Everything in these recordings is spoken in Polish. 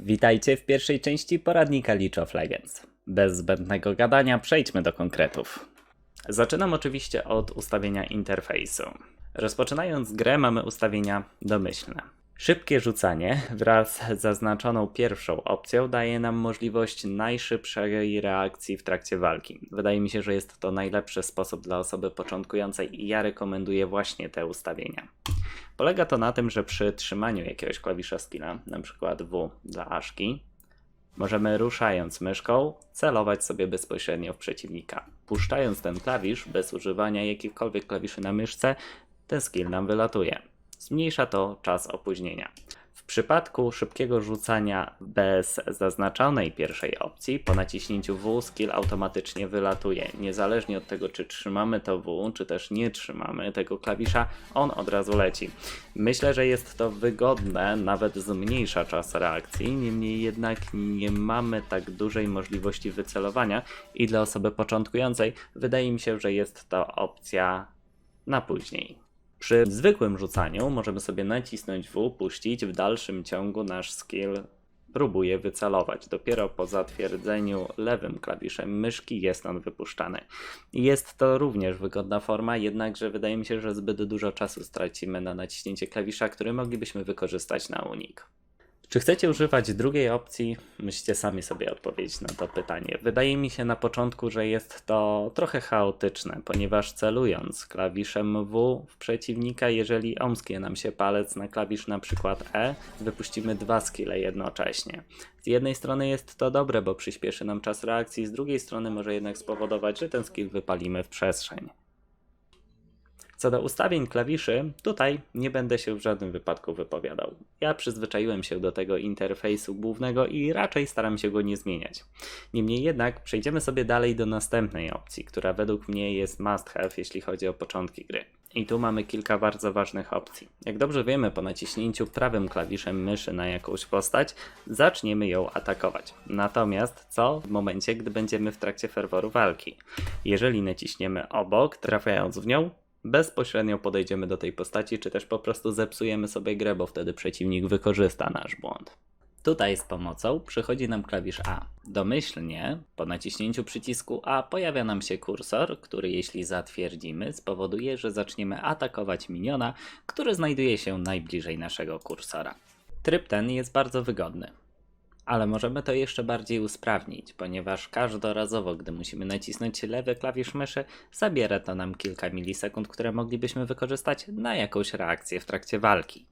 Witajcie w pierwszej części poradnika League of Legends. Bez zbędnego gadania przejdźmy do konkretów. Zaczynam oczywiście od ustawienia interfejsu. Rozpoczynając grę mamy ustawienia domyślne. Szybkie rzucanie wraz z zaznaczoną pierwszą opcją daje nam możliwość najszybszej reakcji w trakcie walki. Wydaje mi się, że jest to najlepszy sposób dla osoby początkującej i ja rekomenduję właśnie te ustawienia. Polega to na tym, że przy trzymaniu jakiegoś klawisza skilla, np. W dla Aszki, możemy ruszając myszką celować sobie bezpośrednio w przeciwnika. Puszczając ten klawisz bez używania jakichkolwiek klawiszy na myszce, ten skill nam wylatuje. Zmniejsza to czas opóźnienia. W przypadku szybkiego rzucania bez zaznaczonej pierwszej opcji, po naciśnięciu W skill automatycznie wylatuje. Niezależnie od tego, czy trzymamy to W, czy też nie trzymamy tego klawisza, on od razu leci. Myślę, że jest to wygodne, nawet zmniejsza czas reakcji, niemniej jednak nie mamy tak dużej możliwości wycelowania i dla osoby początkującej wydaje mi się, że jest to opcja na później. Przy zwykłym rzucaniu możemy sobie nacisnąć W, puścić, w dalszym ciągu nasz skill próbuje wycelować. Dopiero po zatwierdzeniu lewym klawiszem myszki jest on wypuszczany. Jest to również wygodna forma, jednakże wydaje mi się, że zbyt dużo czasu stracimy na naciśnięcie klawisza, który moglibyśmy wykorzystać na unik. Czy chcecie używać drugiej opcji? Musicie sami sobie odpowiedzieć na to pytanie. Wydaje mi się na początku, że jest to trochę chaotyczne, ponieważ celując klawiszem W w przeciwnika, jeżeli omsknie nam się palec na klawisz na przykład E, wypuścimy dwa skille jednocześnie. Z jednej strony jest to dobre, bo przyspieszy nam czas reakcji, z drugiej strony może jednak spowodować, że ten skill wypalimy w przestrzeń. Co do ustawień klawiszy, tutaj nie będę się w żadnym wypadku wypowiadał. Ja przyzwyczaiłem się do tego interfejsu głównego i raczej staram się go nie zmieniać. Niemniej jednak przejdziemy sobie dalej do następnej opcji, która według mnie jest must have, jeśli chodzi o początki gry. I tu mamy kilka bardzo ważnych opcji. Jak dobrze wiemy, po naciśnięciu prawym klawiszem myszy na jakąś postać, zaczniemy ją atakować. Natomiast co w momencie, gdy będziemy w trakcie ferworu walki? Jeżeli naciśniemy obok, trafiając w nią, bezpośrednio podejdziemy do tej postaci, czy też po prostu zepsujemy sobie grę, bo wtedy przeciwnik wykorzysta nasz błąd. Tutaj z pomocą przychodzi nam klawisz A. Domyślnie po naciśnięciu przycisku A pojawia nam się kursor, który jeśli zatwierdzimy spowoduje, że zaczniemy atakować miniona, który znajduje się najbliżej naszego kursora. Tryb ten jest bardzo wygodny. Ale możemy to jeszcze bardziej usprawnić, ponieważ każdorazowo, gdy musimy nacisnąć lewy klawisz myszy, zabiera to nam kilka milisekund, które moglibyśmy wykorzystać na jakąś reakcję w trakcie walki.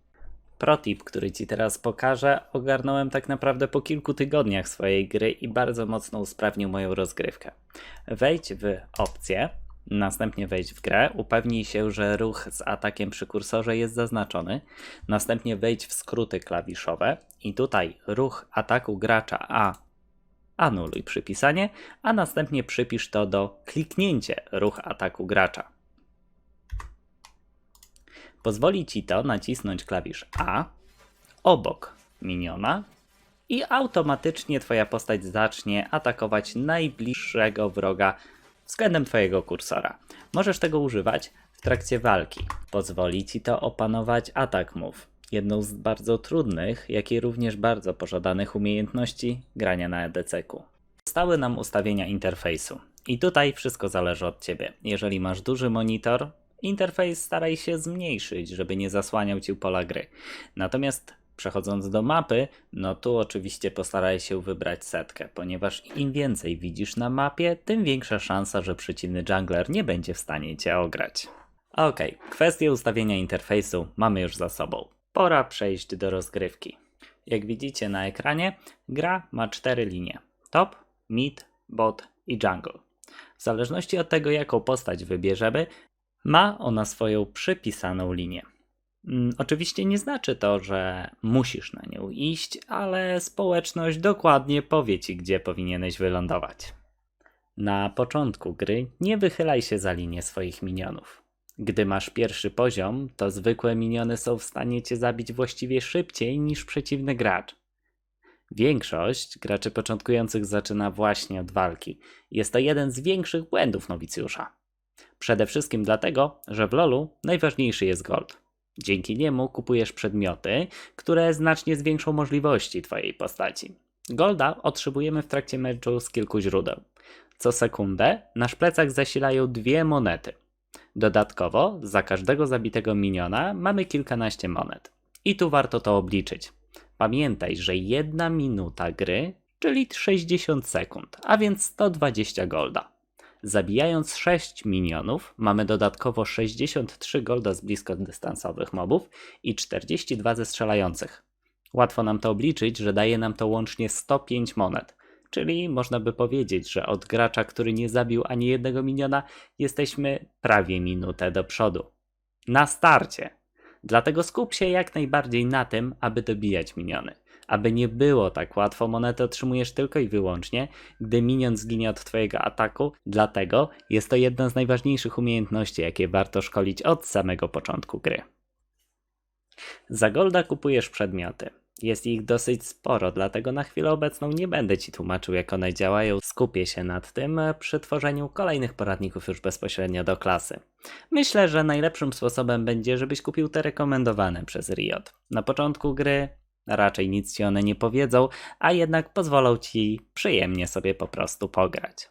Protip, który Ci teraz pokażę, ogarnąłem tak naprawdę po kilku tygodniach swojej gry i bardzo mocno usprawnił moją rozgrywkę. Wejdź w opcje, następnie wejdź w grę, upewnij się, że ruch z atakiem przy kursorze jest zaznaczony, następnie wejdź w skróty klawiszowe i tutaj ruch ataku gracza A anuluj przypisanie, a następnie przypisz to do kliknięcie ruch ataku gracza. Pozwoli ci to nacisnąć klawisz A obok miniona i automatycznie twoja postać zacznie atakować najbliższego wroga względem twojego kursora. Możesz tego używać w trakcie walki. Pozwoli ci to opanować atak move. Jedną z bardzo trudnych, jak i również bardzo pożądanych umiejętności grania na EDC-ku. Zostały nam ustawienia interfejsu. I tutaj wszystko zależy od Ciebie. Jeżeli masz duży monitor, interfejs staraj się zmniejszyć, żeby nie zasłaniał Ci pola gry. Natomiast przechodząc do mapy, no tu oczywiście postaraj się wybrać setkę, ponieważ im więcej widzisz na mapie, tym większa szansa, że przeciwny jungler nie będzie w stanie Cię ograć. Ok, kwestię ustawienia interfejsu mamy już za sobą. Pora przejść do rozgrywki. Jak widzicie na ekranie, gra ma cztery linie: top, mid, bot i jungle. W zależności od tego, jaką postać wybierzemy, ma ona swoją przypisaną linię. Mm, Oczywiście nie znaczy to, że musisz na nią iść, ale społeczność dokładnie powie ci, gdzie powinieneś wylądować. Na początku gry nie wychylaj się za linię swoich minionów. Gdy masz pierwszy poziom, to zwykłe miniony są w stanie cię zabić właściwie szybciej niż przeciwny gracz. Większość graczy początkujących zaczyna właśnie od walki. Jest to jeden z większych błędów nowicjusza. Przede wszystkim dlatego, że w LoLu najważniejszy jest gold. Dzięki niemu kupujesz przedmioty, które znacznie zwiększą możliwości Twojej postaci. Golda otrzymujemy w trakcie meczu z kilku źródeł. Co sekundę nasz plecak zasilają dwie monety. Dodatkowo za każdego zabitego miniona mamy kilkanaście monet. I tu warto to obliczyć. Pamiętaj, że jedna minuta gry, czyli 60 sekund, a więc 120 golda. Zabijając 6 minionów, mamy dodatkowo 63 golda z bliskodystansowych mobów i 42 ze strzelających. Łatwo nam to obliczyć, że daje nam to łącznie 105 monet, czyli można by powiedzieć, że od gracza, który nie zabił ani jednego miniona, jesteśmy prawie minutę do przodu. Na starcie! Dlatego skup się jak najbardziej na tym, aby dobijać miniony. Aby nie było tak łatwo, monetę otrzymujesz tylko i wyłącznie, gdy minion zginie od twojego ataku, dlatego jest to jedna z najważniejszych umiejętności, jakie warto szkolić od samego początku gry. Za golda kupujesz przedmioty. Jest ich dosyć sporo, dlatego na chwilę obecną nie będę Ci tłumaczył, jak one działają. Skupię się nad tym przy tworzeniu kolejnych poradników już bezpośrednio do klasy. Myślę, że najlepszym sposobem będzie, żebyś kupił te rekomendowane przez Riot. Na początku gry raczej nic Ci one nie powiedzą, a jednak pozwolą Ci przyjemnie sobie po prostu pograć.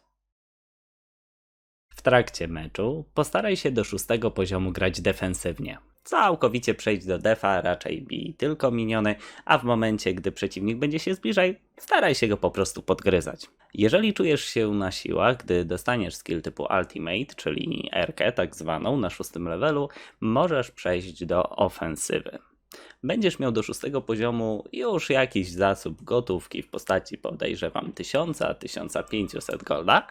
W trakcie meczu postaraj się do szóstego poziomu grać defensywnie. Całkowicie przejdź do defa, raczej bij tylko miniony, a w momencie, gdy przeciwnik będzie się zbliżał, staraj się go po prostu podgryzać. Jeżeli czujesz się na siłach, gdy dostaniesz skill typu Ultimate, czyli RK tak zwaną na szóstym levelu, możesz przejść do ofensywy. Będziesz miał do szóstego poziomu już jakiś zasób gotówki w postaci podejrzewam 1000-1500 golda,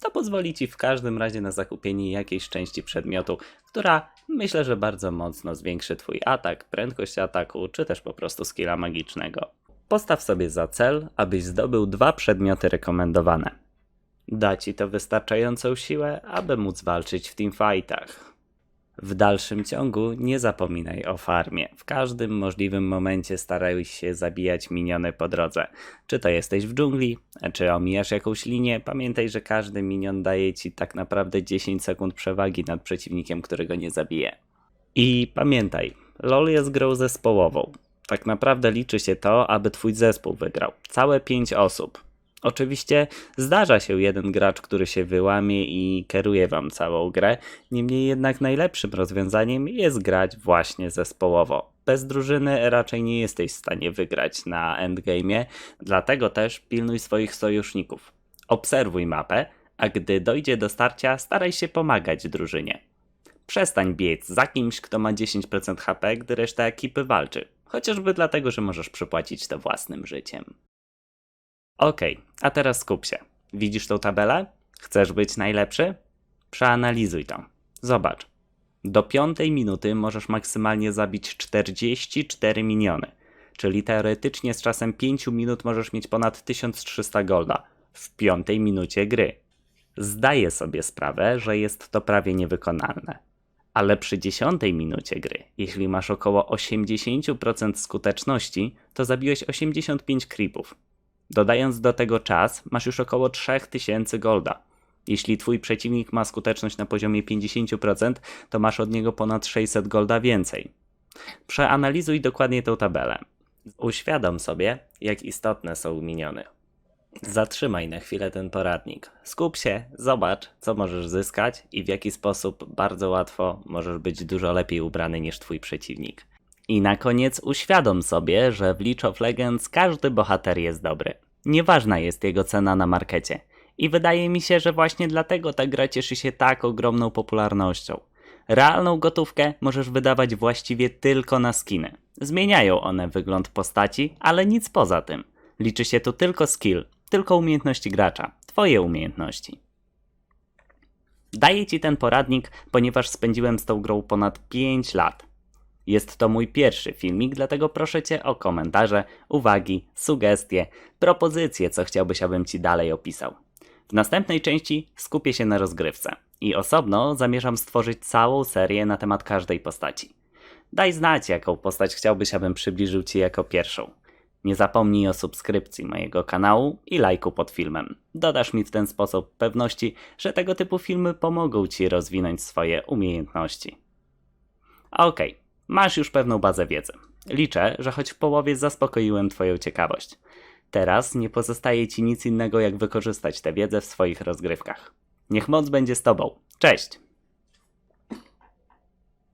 to pozwoli Ci w każdym razie na zakupienie jakiejś części przedmiotu, która myślę, że bardzo mocno zwiększy Twój atak, prędkość ataku, czy też po prostu skilla magicznego. Postaw sobie za cel, abyś zdobył dwa przedmioty rekomendowane. Da Ci to wystarczającą siłę, aby móc walczyć w teamfightach. W dalszym ciągu nie zapominaj o farmie. W każdym możliwym momencie staraj się zabijać miniony po drodze. Czy to jesteś w dżungli, czy omijasz jakąś linię, pamiętaj, że każdy minion daje ci tak naprawdę 10 sekund przewagi nad przeciwnikiem, którego nie zabije. I pamiętaj, LoL jest grą zespołową. Tak naprawdę liczy się to, aby twój zespół wygrał. Całe 5 osób. Oczywiście zdarza się jeden gracz, który się wyłamie i kieruje wam całą grę, niemniej jednak najlepszym rozwiązaniem jest grać właśnie zespołowo. Bez drużyny raczej nie jesteś w stanie wygrać na endgame'ie, dlatego też pilnuj swoich sojuszników. Obserwuj mapę, a gdy dojdzie do starcia, staraj się pomagać drużynie. Przestań biec za kimś, kto ma 10% HP, gdy reszta ekipy walczy. Chociażby dlatego, że możesz przypłacić to własnym życiem. Okay, a teraz skup się. Widzisz tą tabelę? Chcesz być najlepszy? Przeanalizuj to. Zobacz. Do piątej minuty możesz maksymalnie zabić 44 miniony, czyli teoretycznie z czasem 5 minut możesz mieć ponad 1300 golda w piątej minucie gry. Zdaję sobie sprawę, że jest to prawie niewykonalne. Ale przy dziesiątej minucie gry, jeśli masz około 80% skuteczności, to zabiłeś 85 creepów. Dodając do tego czas, masz już około 3000 golda. Jeśli twój przeciwnik ma skuteczność na poziomie 50%, to masz od niego ponad 600 golda więcej. Przeanalizuj dokładnie tę tabelę. Uświadom sobie, jak istotne są miniony. Zatrzymaj na chwilę ten poradnik. Skup się, zobacz, co możesz zyskać i w jaki sposób bardzo łatwo możesz być dużo lepiej ubrany niż twój przeciwnik. I na koniec uświadom sobie, że w League of Legends każdy bohater jest dobry. Nieważna jest jego cena na markecie. I wydaje mi się, że właśnie dlatego ta gra cieszy się tak ogromną popularnością. Realną gotówkę możesz wydawać właściwie tylko na skiny. Zmieniają one wygląd postaci, ale nic poza tym. Liczy się tu tylko skill, tylko umiejętności gracza, twoje umiejętności. Daję ci ten poradnik, ponieważ spędziłem z tą grą ponad 5 lat. Jest to mój pierwszy filmik, dlatego proszę Cię o komentarze, uwagi, sugestie, propozycje, co chciałbyś, abym Ci dalej opisał. W następnej części skupię się na rozgrywce i osobno zamierzam stworzyć całą serię na temat każdej postaci. Daj znać, jaką postać chciałbyś, abym przybliżył Ci jako pierwszą. Nie zapomnij o subskrypcji mojego kanału i lajku pod filmem. Dodasz mi w ten sposób pewności, że tego typu filmy pomogą Ci rozwinąć swoje umiejętności. Okej, okay. Masz już pewną bazę wiedzy. Liczę, że choć w połowie zaspokoiłem Twoją ciekawość. Teraz nie pozostaje Ci nic innego, jak wykorzystać tę wiedzę w swoich rozgrywkach. Niech moc będzie z Tobą. Cześć!